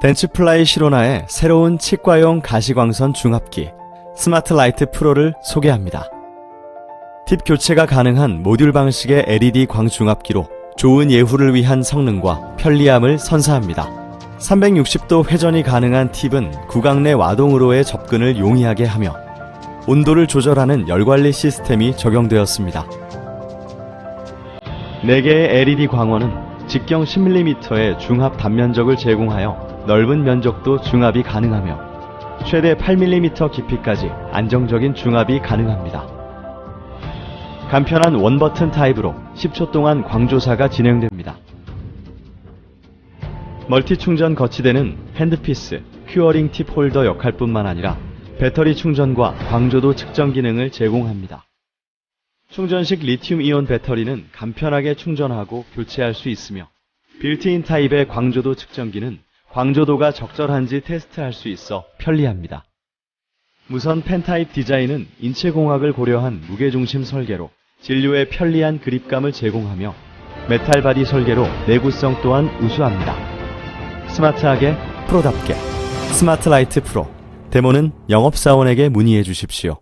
덴츠플라이 시로나의 새로운 치과용 가시광선 중압기 스마트 라이트 프로를 소개합니다. 팁 교체가 가능한 모듈 방식의 LED 광중압기로 좋은 예후를 위한 성능과 편리함을 선사합니다. 360도 회전이 가능한 팁은 구강 내 와동으로의 접근을 용이하게 하며 온도를 조절하는 열관리 시스템이 적용되었습니다. 4개의 LED 광원은 직경 10mm의 중압 단면적을 제공하여 넓은 면적도 중압이 가능하며 최대 8mm 깊이까지 안정적인 중압이 가능합니다. 간편한 원버튼 타입으로 10초 동안 광조사가 진행됩니다. 멀티 충전 거치대는 핸드피스, 큐어링 팁 홀더 역할뿐만 아니라 배터리 충전과 광조도 측정 기능을 제공합니다. 충전식 리튬 이온 배터리는 간편하게 충전하고 교체할 수 있으며 빌트인 타입의 광조도 측정기는 광조도가 적절한지 테스트할 수 있어 편리합니다. 무선 펜 타입 디자인은 인체공학을 고려한 무게중심 설계로 진료에 편리한 그립감을 제공하며 메탈 바디 설계로 내구성 또한 우수합니다. 스마트하게 프로답게 스마트 라이트 프로 데모는 영업사원에게 문의해 주십시오.